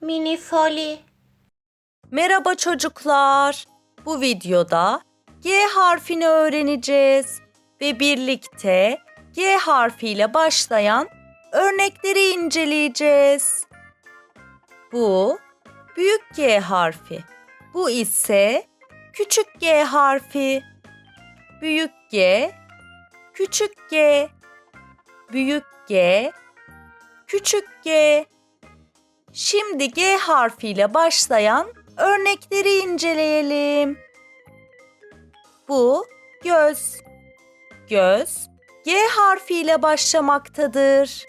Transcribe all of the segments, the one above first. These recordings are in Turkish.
Mini Foli. Merhaba çocuklar. Bu videoda G harfini öğreneceğiz ve birlikte G harfiyle başlayan örnekleri inceleyeceğiz. Bu büyük G harfi. Bu ise küçük G harfi. Büyük G, küçük G, büyük G, küçük G. Şimdi G harfiyle başlayan örnekleri inceleyelim. Bu göz. Göz G harfiyle başlamaktadır.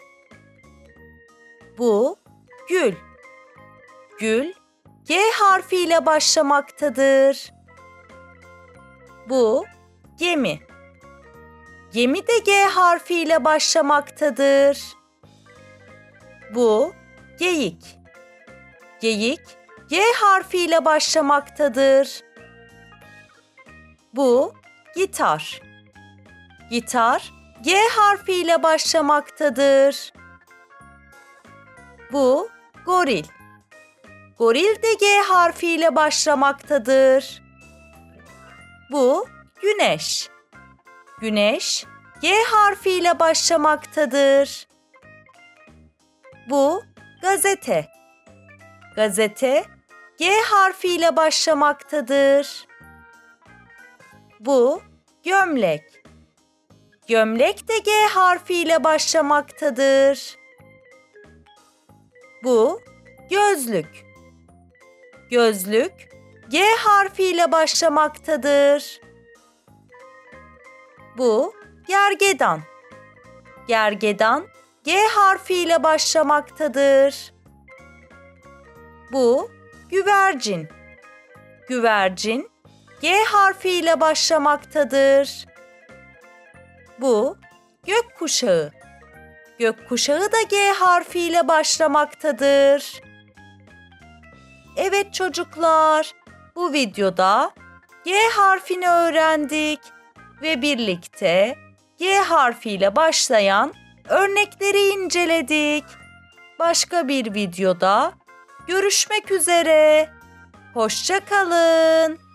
Bu gül. Gül G harfiyle başlamaktadır. Bu gemi. Gemi de G harfiyle başlamaktadır. Bu geyik. Geyik G harfiyle başlamaktadır. Bu gitar. Gitar G harfiyle başlamaktadır. Bu goril. Goril de G harfiyle başlamaktadır. Bu güneş. Güneş G harfiyle başlamaktadır. Bu gazete. Gazete G harfiyle başlamaktadır. Bu gömlek. Gömlek de G harfiyle başlamaktadır. Bu gözlük. Gözlük G harfiyle başlamaktadır. Bu gergedan. Gergedan G harfiyle başlamaktadır. Bu güvercin. Güvercin G harfiyle başlamaktadır. Bu gökkuşağı. Gökkuşağı da G harfiyle başlamaktadır. Evet çocuklar, bu videoda G harfini öğrendik ve birlikte G harfiyle başlayan örnekleri inceledik. Başka bir videoda görüşmek üzere. Hoşça kalın.